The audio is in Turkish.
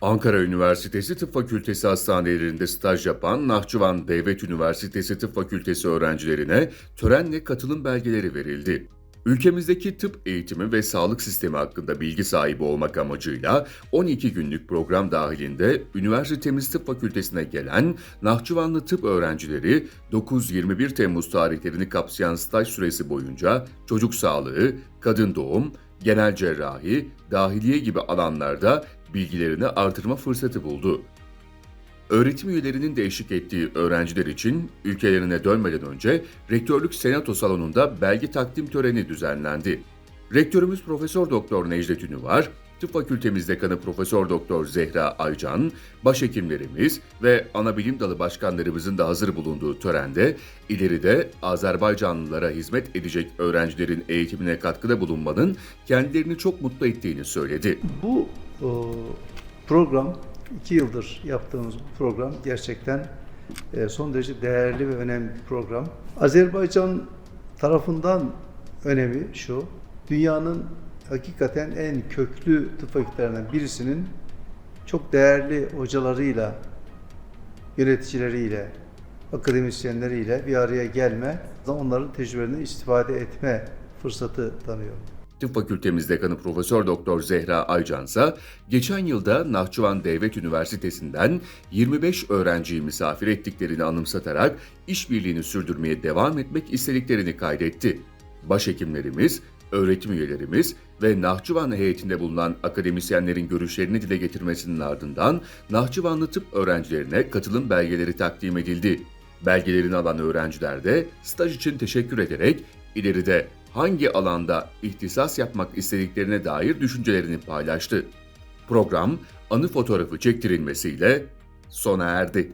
Ankara Üniversitesi Tıp Fakültesi hastanelerinde staj yapan Nahçıvan Devlet Üniversitesi Tıp Fakültesi öğrencilerine törenle katılım belgeleri verildi. Ülkemizdeki tıp eğitimi ve sağlık sistemi hakkında bilgi sahibi olmak amacıyla 12 günlük program dahilinde üniversitemiz tıp fakültesine gelen Nahçıvanlı tıp öğrencileri 9-21 Temmuz tarihlerini kapsayan staj süresi boyunca çocuk sağlığı, kadın doğum, genel cerrahi, dahiliye gibi alanlarda bilgilerini artırma fırsatı buldu. Öğretim üyelerinin de eşlik ettiği öğrenciler için ülkelerine dönmeden önce Rektörlük Senato Salonu'nda belge takdim töreni düzenlendi. Rektörümüz Profesör Doktor Necdet Ünüvar, Tıp Fakültemiz Dekanı Profesör Doktor Zehra Aycan, başhekimlerimiz ve ana bilim dalı başkanlarımızın da hazır bulunduğu törende ileride Azerbaycanlılara hizmet edecek öğrencilerin eğitimine katkıda bulunmanın kendilerini çok mutlu ettiğini söyledi. Bu e, program, iki yıldır yaptığımız bu program gerçekten e, son derece değerli ve önemli bir program. Azerbaycan tarafından önemi şu, dünyanın hakikaten en köklü tıp fakültelerinden birisinin çok değerli hocalarıyla, yöneticileriyle, akademisyenleriyle bir araya gelme, onların tecrübelerinden istifade etme fırsatı tanıyor. Tıp Fakültemiz Dekanı Profesör Doktor Zehra Aycan ise geçen yılda Nahçıvan Devlet Üniversitesi'nden 25 öğrenciyi misafir ettiklerini anımsatarak işbirliğini sürdürmeye devam etmek istediklerini kaydetti. Başhekimlerimiz, öğretim üyelerimiz ve Nahçıvan heyetinde bulunan akademisyenlerin görüşlerini dile getirmesinin ardından Nahçıvanlı tıp öğrencilerine katılım belgeleri takdim edildi. Belgelerini alan öğrenciler de staj için teşekkür ederek ileride hangi alanda ihtisas yapmak istediklerine dair düşüncelerini paylaştı. Program anı fotoğrafı çektirilmesiyle sona erdi.